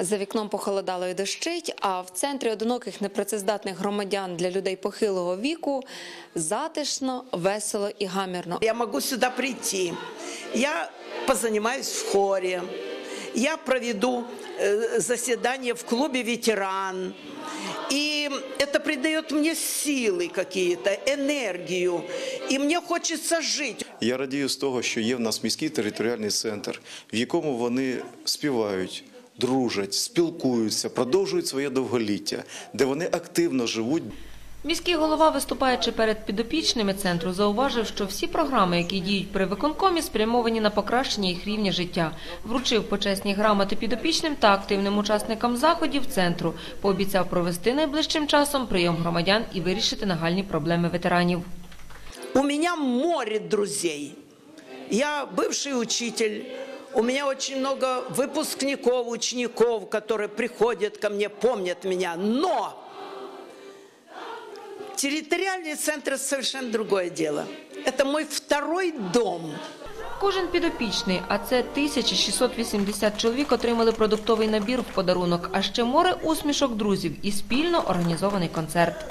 За вікном похолодало і дощить, а в центрі одиноких непрацездатних громадян для людей похилого віку затишно, весело і гамірно. Я могу сюда прийти. Я позанимаюсь в хоре. Я проведу э, заседание в клубе «Ветеран». И это придает мне силы какие-то, энергию. И мне хочется жить. Я радію з того, що є в нас міський територіальний центр, в якому вони співають, дружать, спілкуються, продовжують своє довголіття, де вони активно живуть. Міський голова, виступаючи перед підопічними центру, зауважив, що всі програми, які діють при виконкомі, спрямовані на покращення їх рівня життя. Вручив почесні грамоти підопічним та активним учасникам заходів центру. Пообіцяв провести найближчим часом прийом громадян і вирішити нагальні проблеми ветеранів. У меня море друзей. Я бывший учитель У меня очень много выпускников, учеников, которые приходят ко мне, помнят меня. Но территориальный центр – совершенно другое дело. Это мой второй дом. Кожен підопічний, а це 1680 чоловік, отримали продуктовий набір в подарунок, а ще море усмішок друзів і спільно організований концерт.